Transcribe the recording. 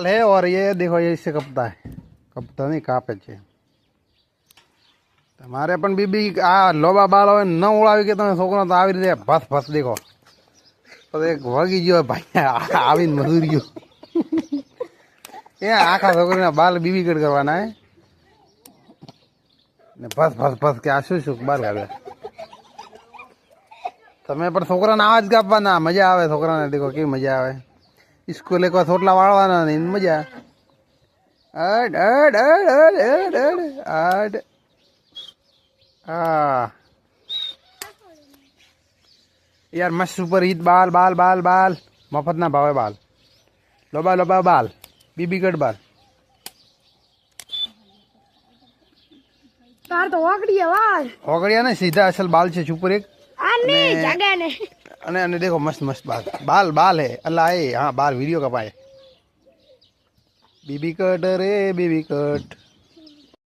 बाल है और ये देखो ये इससे कपता है कपता नहीं कापे છે તમારે પણ બીબી આ લોબા બાળ હોય ને ન ઉડાવી કે તમે છોકરો તો આવી રીતે ભસ ભસ દેખો તો એક વગી ગયો ભાઈ આ- આવીને મજૂર ગયો એ આખા છોકરીના બાલ બીબી કટ કરવાના હે ને ભસ ભસ ભસ કે આ શું શું બાલ કાઢે તમે પણ છોકરાને આવા જ કાપવાના મજા આવે છોકરાને દેખો કેવી મજા આવે સ્કૂલે કોઈ થોટલા વાળવાના નહીં મજા અડ અડ અડ અડ અડ અડ અડ હા યાર મસ્ત સુપર હિટ બાલ બાલ બાલ બાલ મફતના ભાવે બાલ લોબા લોબા બાલ બીબી કટ બાલ તાર તો ઓગડી વાળ ઓગળ્યા ને સીધા અસલ બાલ છે સુપર એક આ નહીં અને- જગે ને અને અને દેખો મસ્ત મસ્ત બાલ બાલ બાલ હે અલ્લાહ એ હા બાલ વિડીયો કપાય બીબી કટ રે બીબી કટ